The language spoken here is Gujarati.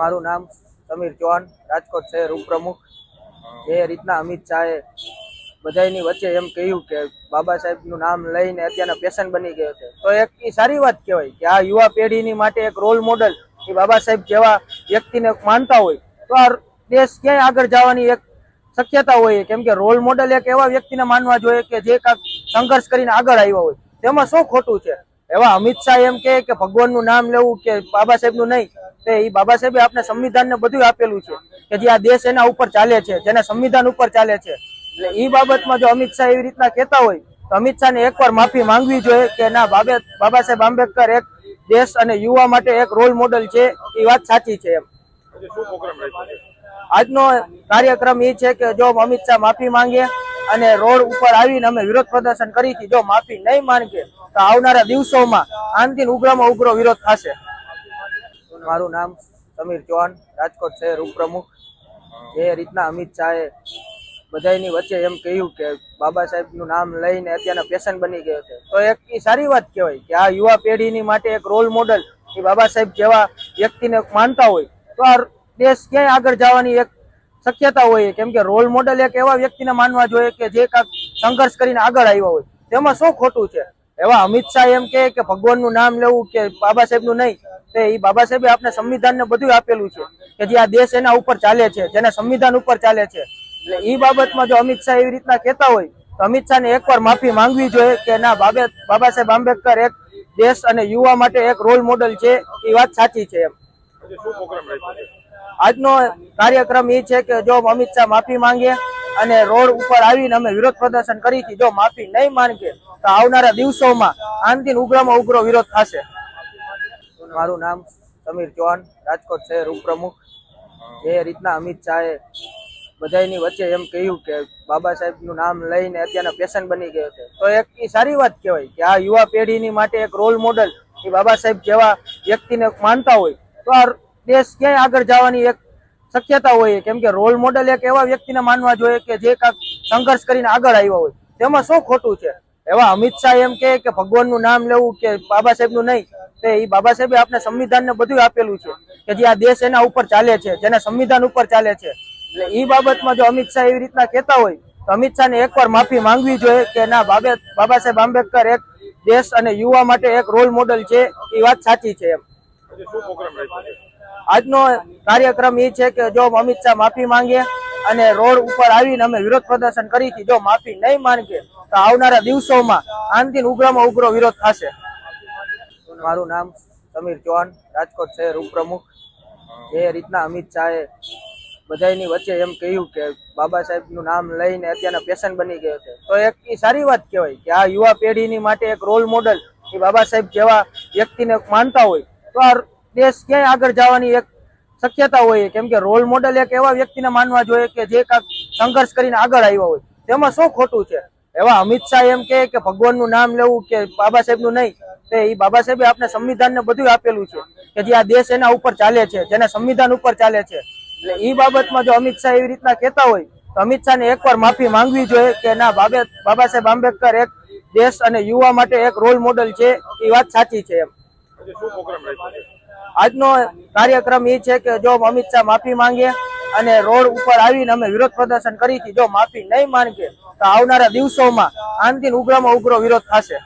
મારું નામ સમીર ચૌહાણ રાજકોટ શહેર ઉપપ્રમુખ. જે રીતના અમિત શાહે બધાની વચ્ચે એમ કહ્યું કે બાબા સાહેબનું નામ લઈને અત્યારના પેશન બની ગયો છે. તો એક એ સારી વાત કહેવાય કે આ યુવા પેઢીની માટે એક રોલ મોડલ એ બાબા સાહેબ જેવા વ્યક્તિને માનતા હોય. તો આ દેશ ક્યાંય આગળ જવાની એક શક્યતા હોય કેમ કે રોલ મોડલ એક એવા વ્યક્તિને માનવા જોઈએ કે જે કાંક સંઘર્ષ કરીને આગળ આવ્યા હોય. તેમાં શું ખોટું છે? એવા અમિત શાહ એમ કે ભગવાનનું નામ લેવું કે બાબા સાહેબનું નહીં. તે એ બાબા સાહેબે આપણે સંવિધાનને બધું આપેલું છે કે જે આ દેશ એના ઉપર ચાલે છે જેના સંવિધાન ઉપર ચાલે છે. એટલે એ બાબતમાં જો અમિત શાહ એવી રીતના કહેતા હોય તો અમિત શાહને એકવાર માફી માંગવી જોઈએ કે ના બાબે બાબા સાહેબ આંબેડકર એક દેશ અને યુવા માટે એક રોલ મોડલ છે એ વાત સાચી છે એમ. આજનો કાર્યક્રમ એ છે કે જો અમિત શાહ માફી માંગે અને રોડ ઉપર આવીને અમે વિરોધ પ્રદર્શન કરી હતી જો માફી નહીં માંગે તો આવનારા દિવસોમાં આમથી ઉગ્રમાં ઉગ્ર વિરોધ થશે. મારું નામ સમીર ચૌહાણ, રાજકોટ શહેર ઉપપ્રમુખ. જે રીતના અમિત શાહે બધાની વચ્ચે એમ કહ્યું કે બાબા સાહેબનું નામ લઈને અત્યારના પેશન બની ગયો છે. તો એક એ સારી વાત કહેવાય કે આ યુવા પેઢીની માટે એક રોલ મોડલ એ બાબા સાહેબ જેવા વ્યક્તિને માનતા હોય. તો આ દેશ ક્યાંય આગળ જવાની એક શક્યતા હોય, કેમ કે રોલ મોડલ એક એવા વ્યક્તિને માનવા જોઈએ કે જે કાંક સંઘર્ષ કરીને આગળ આવ્યા હોય. તેમાં શું ખોટું છે? એવા અમિત શાહ એમ કે ભગવાનનું નામ લેવું કે બાબા સાહેબનું નહીં. તો એ બાબા સાહેબે આપણે સંવિધાનને બધું આપેલું છે કે જે આ દેશ એના ઉપર ચાલે છે, જેના સંવિધાન ઉપર ચાલે છે. એટલે એ બાબતમાં જો અમિત શાહ એવી રીતના કહેતા હોય, તો અમિત શાહને એકવાર માફી માંગવી જોઈએ કે ના, બાબે, બાબા સાહેબ આંબેડકર એક દેશ અને યુવા માટે એક રોલ મોડલ છે એ વાત સાચી છે એમ. આજનો કાર્યક્રમ એ છે કે જો અમિત શાહ માફી માંગે અને રોડ ઉપર આવીને અમે વિરોધ પ્રદર્શન કરી હતી જો માફી નહીં માંગે, તો આવનારા દિવસોમાં આમથી ઉગ્રમાં ઉગ્ર વિરોધ થશે. મારું નામ સમીર ચૌહાણ, રાજકોટ શહેર ઉપપ્રમુખ. જે રીતના અમિત શાહે બધાની વચ્ચે એમ કહ્યું કે બાબા સાહેબનું નામ લઈને અત્યારના પેશન બની ગયો છે. તો એક એ સારી વાત કહેવાય કે આ યુવા પેઢીની માટે એક રોલ મોડલ એ બાબા સાહેબ જેવા વ્યક્તિને માનતા હોય તો આ દેશ ક્યાંય આગળ જવાની એક શક્યતા હોય. કેમ કે રોલ મોડલ એક એવા વ્યક્તિને માનવા જોઈએ કે જે કાંક સંઘર્ષ કરીને આગળ આવ્યા હોય. તેમાં શું ખોટું છે? એવા અમિત શાહ એમ કે ભગવાનનું નામ લેવું કે બાબા સાહેબનું નહીં. તો એ બાબા સાહેબે આપણે સંવિધાનને બધું આપેલું છે કે જે આ દેશ એના ઉપર ચાલે છે, જેના સંવિધાન ઉપર ચાલે છે. એટલે એ બાબતમાં જો અમિત શાહ એવી રીતના કહેતા હોય, તો અમિત શાહને એકવાર માફી માંગવી જોઈએ કે ના, બાબે, બાબા સાહેબ આંબેડકર એક દેશ અને યુવા માટે એક રોલ મોડલ છે એ વાત સાચી છે એમ. આજનો કાર્યક્રમ એ છે કે જો અમિત શાહ માફી માંગે અને રોડ ઉપર આવીને અમે વિરોધ પ્રદર્શન કરી હતી જો માફી નહીં માંગે, તો આવનારા દિવસોમાં આનથી ઉગ્રમાં ઉગ્ર વિરોધ થશે. મારું નામ સમીર ચૌહાણ, રાજકોટ શહેર ઉપપ્રમુખ. જે રીતના અમિત શાહે બધાની વચ્ચે એમ કહ્યું કે બાબા સાહેબનું નામ લઈને અત્યારના પેશન બની ગયો છે. તો એક ઈ સારી વાત કહેવાય કે આ યુવા પેઢીની માટે એક રોલ મોડલ એ બાબા સાહેબ જેવા વ્યક્તિને માનતા હોય તો આ દેશ ક્યાંય આગળ જવાની એક શક્યતા હોય. કેમ કે રોલ મોડલ એક એવા વ્યક્તિને માનવા જોઈએ કે જે કાંઈક સંઘર્ષ કરીને આગળ આવ્યા હોય. તેમાં શું ખોટું છે? એવા અમિત શાહ એમ કે ભગવાનનું નામ લેવું કે બાબા સાહેબનું નહીં. તે એ બાબા સાહેબે આપણે સંવિધાનને બધું આપેલું છે કે જે આ દેશ એના ઉપર ચાલે છે, જેના સંવિધાન ઉપર ચાલે છે. એટલે એ બાબતમાં જો અમિત શાહ એવી રીતના કહેતા હોય, તો અમિત શાહને એકવાર માફી માંગવી જોઈએ કે ના, બાબે, બાબા સાહેબ આંબેડકર એક દેશ અને યુવા માટે એક રોલ મોડલ છે એ વાત સાચી છે એમ. આજનો કાર્યક્રમ એ છે કે જો અમિત શાહ માફી માંગે અને રોડ ઉપર આવીને અમે વિરોધ પ્રદર્શન કરી હતી જો માફી નહીં માંગે, તો આવનારા દિવસોમાં આનાથી ઉગ્રમાં ઉગ્ર વિરોધ થશે.